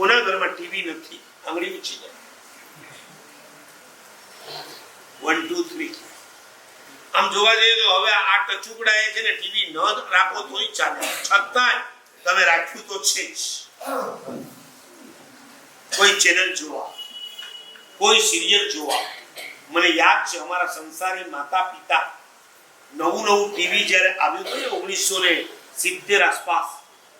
કોના ઘરમાં ટીવી નથી? આંગળી ઊંચી જાય વન ટુ થ્રી આમ જોવા જઈએ તો હવે આ ટચુકડા એ છે ને ટીવી ન રાખો તોય ચાલે. છતાં તમે રાખ્યું તો છે જ. કોઈ ચેનલ જોવા, કોઈ સિરિયલ જોવા. મને યાદ છે અમારા સંસારી માતા પિતા નવું નવું ટીવી જ્યારે આવ્યું હતું ને ઓગણીસો ને સિત્તેર આસપાસ,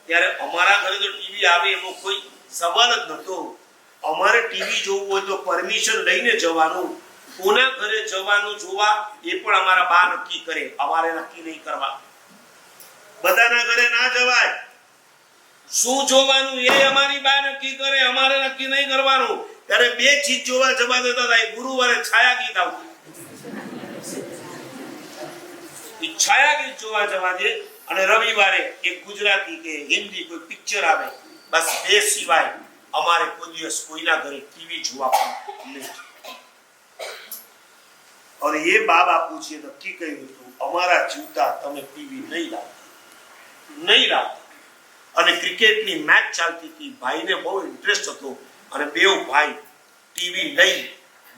ત્યારે અમારા ઘરે તો ટીવી આવે એમાં કોઈ સવાલ જ નહોતો. અમારે ટીવી જોવું હોય તો પરમિશન લઈને જવાનું. કોના ઘરે જવાનું જોવા એ પણ અમારા બા નક્કી કરે. અમારે નક્કી નહીં કરવા. બધાના ઘરે ના જવાય. શું જોવાનું એ અમારી બા નક્કી કરે, અમારે નક્કી નહીં કરવાનું. ત્યારે બે ચીજ જોવા જવા દેતા હતા. ગુરુવારે છાયા ગીત આવતું. છાયા ગીત જોવા જવા દે અને રવિવારે એક ગુજરાતી કે હિન્દી કોઈ પિક્ચર આવે. બસ બે સિવાય અમારે કોઈ દિવસ કોઈના ઘરે ટીવી જોવા પણ નહીં. એ બા બાપુજીએ નક્કી કર્યું હતું, અમારા જીવતા તમે ટીવી નહીં લાવતા નહીં લાવતા અને ક્રિકેટની મેચ ચાલતી હતી, ભાઈને બહુ ઇન્ટરેસ્ટ હતો અને બેઉ ભાઈ ટીવી લઈ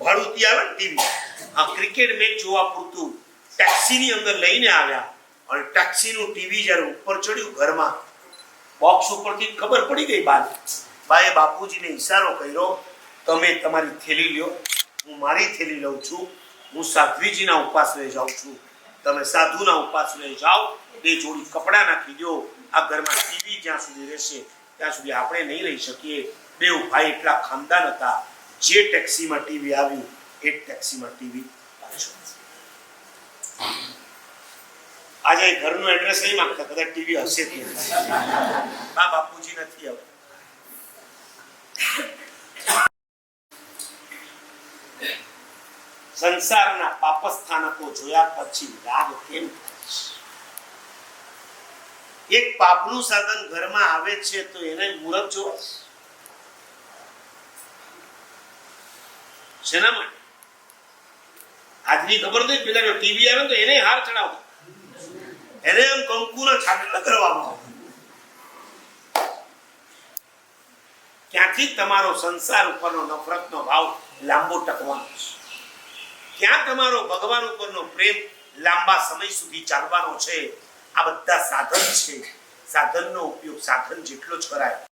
ભાડુતી આવે ને ટીવી આ ક્રિકેટ મેચ જોવા પૂરતું ટેક્સીની અંદર લઈને આવ્યા અને ટેક્સીનું ટીવી જ્યારે ઉપર ચડ્યું ઘરમાં બોક્સ ઉપરથી ખબર પડી ગઈ બાને બાએ બાપુજીને ઈશારો કર્યો, તમે તમારી થેલી લ્યો, હું મારી થેલી લઉં છું, હું સાધ્વીજીના ઉપાસને જાઉં છું. તમે સાધુના ઉપાસને જાઓ, બે જોડી કપડાં નાખી દો. આ ઘરમાં ટીવી જ્યાં સુધી રહેશે, ત્યાં સુધી આપણે નહીં રહી શકીએ. બે ભાઈ એટલા ખાનદાન હતા. જે ટેક્સીમાં ટીવી આવ્યું, એ ટેક્સીમાં ટીવી પાછું આજે ઘરનું એડ્રેસ નહીં માંગતા, કદાચ ટીવી હશે બા બાપુજી નથી હવે સંસારના પાપસ્થાનકો જોયા પછી રાગ કેમ એક પાપનું સાધન ઘરમાં આવે છે તો એને મુહૂર્ત જોવા. શેના માટે? આજની ખબર નહીં, પેલા ટીવી આવે તો એને હાર ચડાવતા. એને એમ કંકુના છાંટલા કરવામાં આવે ક્યાંથી તમારો સંસાર ઉપરનો નફરતનો ભાવ લાંબો ટકવાનો છે. ક્યાં તમારો ભગવાન ઉપરનો પ્રેમ લાંબા સમય સુધી ચાલવાનો છે. આ બધા સાધન છે. સાધનનો ઉપયોગ સાધન જેટલો જ કરાય.